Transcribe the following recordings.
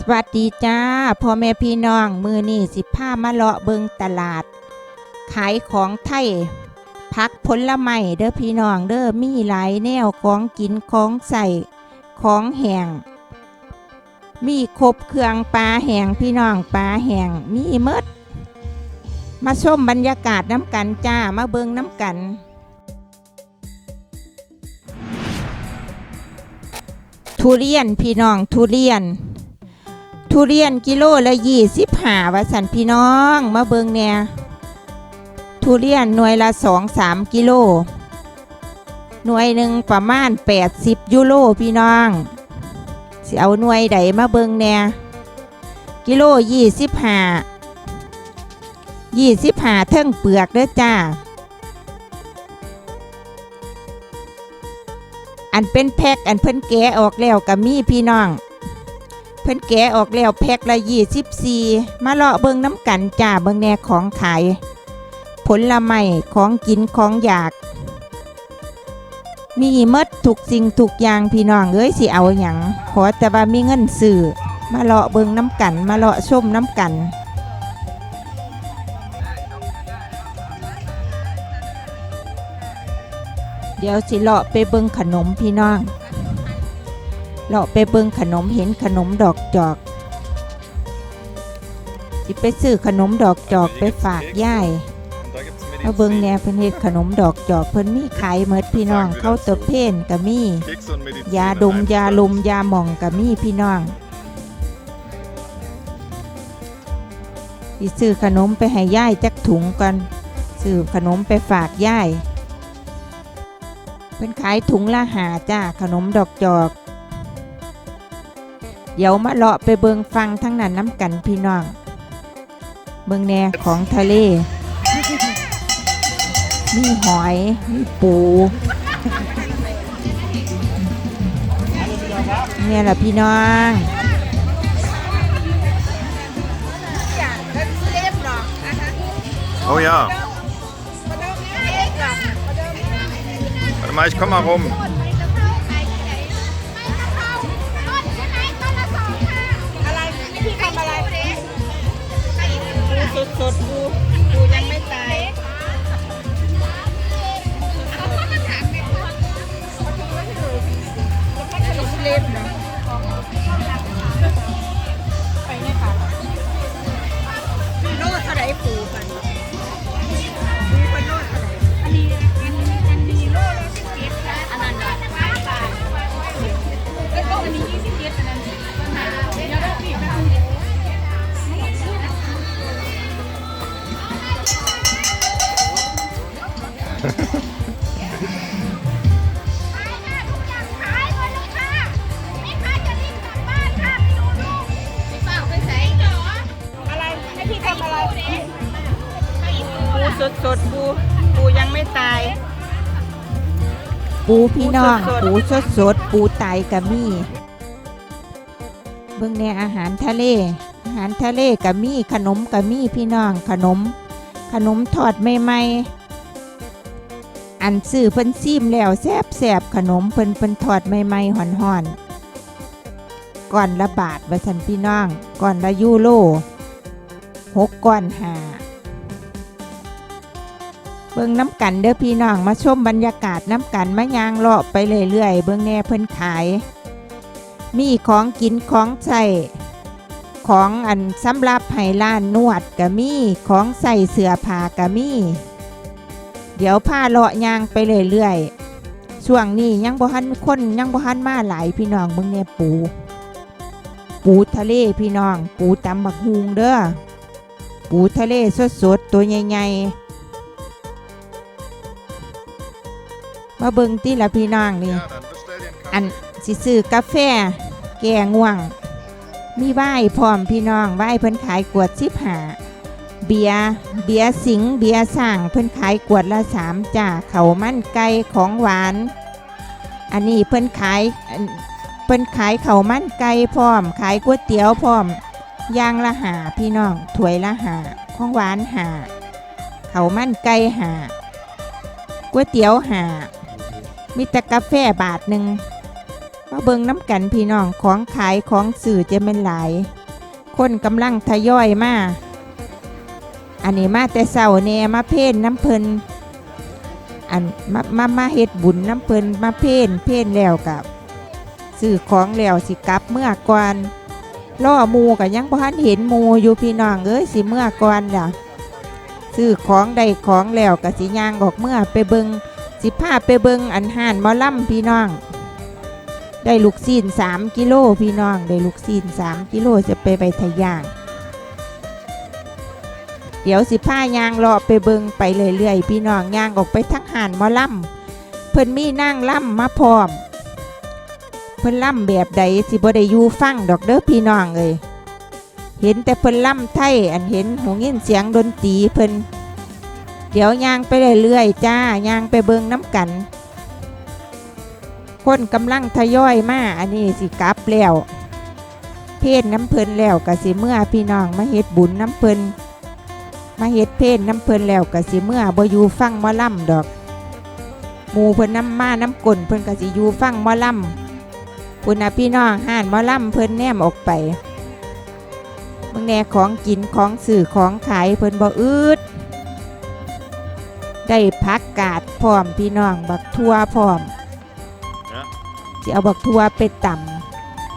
สวัสดีจ้าพ่อแม่พี่น้องมือนี่สิผ้ามาเลาะเบิงตลาด ขายของไทยพักผลไม้เด้อพี่น้องเด้อมีหลายแนวของกินของใส่ของแห้งมีครบเครื่องปลาแห้งพี่น้องปลาแห้งมีเมดมาชมบรรยากาศน้ำกันจ้ามาเบิงน้ำกันทุเรียนพี่น้องทุเรียน ทุเรียนกิโลละยี่สิบห้าว่าสันพี่น้องมาเบิงเนี่ยทุเรียนหน่วยละสองสามกิโลหน่วยหนึ่งประมาณแปดสิบยูโรพี่น้องสิเอาหน่วยใดมาเบิงเนี่ยกิโลยี่สิบห้ายี่สิบห้าเท่งเปลือกเด้อจ้า อันเป็นแพ็กอันเพิ่นแกะออกแล้วกับมีพี่น้อง พิ่นแกะออกแล้วแพ็คละ24มาเลาะเบิงน้ำกันจ้าเบิงแหน่ของขาย ผลไม้ของกินของอยาก มีหมดทุกสิ่งทุกอย่างพี่น้องเอ้ยสิเอาหยังขอแต่ว่ามีเงินซื้อมาเลาะเบิงน้ำกัน มาเลาะชมน้ำกันเดี๋ยวสิเลาะไปเบิงขนมพี่น้อง เลาะไปเบิงขนมเห็นขนมดอกจอกสิไปซื้อขนมดอกจอกไปฝากย่าย Und da gibt's มาเบิงแหน Medizin. เพิ่นเฮ็ดขนมดอกจอกเพิ่นมีขายเมดพี่น้องเข้าวตบเพนก็มี Kekse und Medizin. ยา in ดม einem ยา Satz. ลมยาหม่องก็มีพี่น้องสิซื้อขนมไปให้ย่ายจักถุงก่อนซื้อขนมไปฝากย่ายเพิ่นขายถุงละหาจ้าขนมดอกจอก เดี๋ยวมาเลาะไปเบิงฟังทั้งนั้นน้ำกันพี่น้อง เบิงแหนของทะเล มีหอย มีปู เนี่ยแหละพี่น้อง Oh ja. Warte mal, ich komm mal rum. สดสดๆปูปูยังไม่ตายเล็บเนาะไปไหมคะโลเท่าไรปูกันปูกันโลเท่าไรอันนี้อันนี้อันนี้โลละสิบเจ็ดค่ะอันนั้นละห้าบาทเอ้ยอันนี้ยี่สิบเจ็ดอันนั้นหาเดี๋ยวเราปิดนะอะ สดสดๆปูปูยังไม่ตาย ปูพี่น้อง ปูปูสสดดๆสดๆปูไตกะมีเบิ่งแนอาหารทะเล อาหารทะเลกะมีขนมกะมีพี่น้องขนม ขนมทอดใหม่ๆ อันซื้อเพิ่นซีมแล้วแซ่บขนมเพิ่นเพิ่นทอดใหม่ๆห่อนๆก่อนละบาทว่าซั่นพี่น้องก่อนละยูโรหกก้อนหาเบิ่งน้ำกันเด้อพี่น้องมาชมบรรยากาศน้ำกันมายางเลาะไปเรื่อยๆเบิ่งแน่เพิ่นขาย มีของกินของใส่ของอันสำหรับให้ล้านนวดก็มีของใส่เสื้อผ้าก็มี เดี๋ยวผ้าเลาะยางไปเรื่อยๆช่วงนี้ยังบ่ทันคนยังบ่ทันมาหลายพี่น้องเบิ่งแน่ปู ปูทะเลพี่น้อง ปูตำบักฮุงเด้อปูทะเลสดๆตัวใหญ่ๆมาเบิ่งติละพี่น้องนี่อันสิซื้อกาแฟ แก่ง่วง มีไหว้พร้อมพี่น้องไหว้เพิ่นขายกวดสิบหา เบียเบียสิงเบียสร้างเพิ่นขายกวดละสามจ้าเขามันไก่ของหวาน อันนี้เพิ่นขายเพิ่นขายเขามันไก่พร้อม ขายก๋วยเตี๋ยวพร้อมย่างละหาพี่น้องถ้วยละหาของหวานหาเขามันไก่หาก๋วยเตี๋ยวหามีแต่กาแฟบาทหนึ่งมาเบิงน้ำกันพี่น้องของขายของสื่อจะเป็นหลาย คนกำลังทยอยมา อันนี้มาแต่เศร้าแน่มาเพ่นน้ำเพลินอันมามามาเฮ็ดบุญน้ำเพลินมาเพ่นเพ่นแล้วกับสื่อของแล้วสิกลับเมื่อก่อนล่อมูกับยังบ่ทันเห็นมูอยู่พี่น้องเอ้ยสิเมื่อก่อนล่ะซื้อของใดของแล้วกับสิย่างออกเมื่อไปเบิงสิพาไปเบิงอันห่านมอล่ำพี่น้อง ได้ลูกซีนสามกิโลพี่น้อง ได้ลูกซีนสามกิโลจะไปไปทะย่าง เดี๋ยวสิผ้ายางรอไปเบิงไปเรื่อยๆพี่น้องยางออกไปทั้งหานมอล่ำเพิ่นมีนั่งล่ำมาพร้อม เพิ่นล่ำแบบใดสิบ่ได้อยู่ฟังดอกเด้อพี่น้องเอ้ยเห็นแต่เพิ่นล่ำไทยอันเห็นหูยินเสียงดนตรีเพิ่นเดี๋ยวยางไปเรื่อยๆจ้ายางไปเบิงน้ำกัน คนกำลังทยอยมาอันนี้สิกลับแล้ว เพศน้ำเพลินแล้วกะสิเมื่อพี่น้องมาเฮ็ดบุญน้ำเพลิน มาเฮ็ดเพศน้ำเพลินแล้วกะสิเมื่อบ่อยู่ฟังมอล่ำดอกหมูเพิ่นน้ำมาน้ำกลนเพิ่นกะสิอยู่ฟังมอล่ำคุณนะพี่น้องห่านมอล่ำเพิ่นแนมออกไปมื่อแน่ของกินของสื่อของขายเพิ่นบ่อืดได้พักกาดพร้อมพี่น้องบักทั่วพร้อม Ja. สิเอาบักทัวไปต่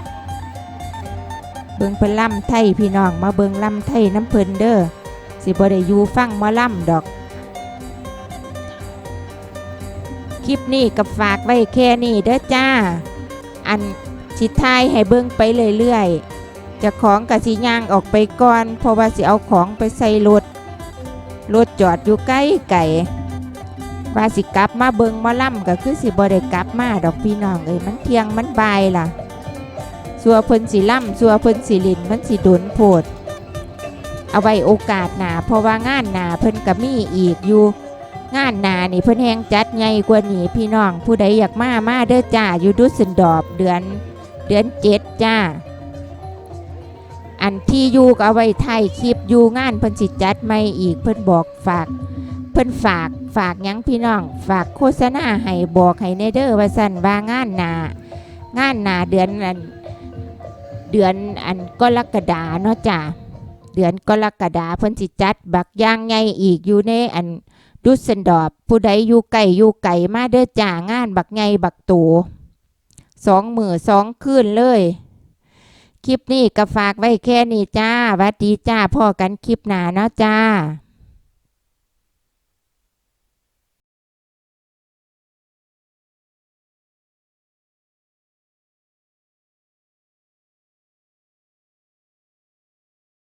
ำเบิงเป็นล่ำไทยพี่น้องมาเบิงล่ำไทยน้ำเพลินเด้อ สิบ่ได้อยู่ฟังมาล่ำดอก คลิปนี้กับฝากไว้แค่นี้เด้อจ้า อันสิทายให้เบิ่งไปเรื่อยๆจะของกับสิย่างออกไปก่อน เพราะว่าสิเอาของไปใส่รถ รถจอดอยู่ใกล้ไก่ว่าสิกลับมาเบิงมาล่ำก็คือสิบ่ได้กลับมาดอกพี่น้องเอ้ยมันเที่ยงมันบายล่ะสัวเพิ่นสิล่ำสัวเพิ่นสิลินมันสิโดนโพด เอาไว้โอกาสหนาเพราะว่างานหนาเพิ่นก็มีอีกอยู่ งานหนานี่เพิ่นแหงจัดใหญ่กว่านี้พี่น้องผู้ใดอยากมามาเด้อจ้าอยู่ดุสินดอบเดือนเดือนเจ็ดจ้า อันที่อยู่ก็เอาไว้ไทยคลิปอยู่งานเพิ่นสิจัดไม่อีกเพิ่นบอกฝาก เพิ่นฝากฝากยังพี่น้อง ฝากโฆษณาให้บอกให้ในเด้อว่าสั่นว่างานหนางานหนาเดือนอันเดือนอันกรกฎาเนาะจ้ะ เดือนกรกฎาเพิ่นสิจัด บักย่างใหญ่อีกอยู่ในอันดุสเซนดอบผู้ใดอยู่ไก่อยู่ไก่มาเด้อจ่างานบักใหญ่บักตูสองมือสองคืนเลย คลิปนี้ก็ฝากไว้แค่นี้จ้าวัดดีจ้าพ่อกันคลิปหนาเนาะจ้า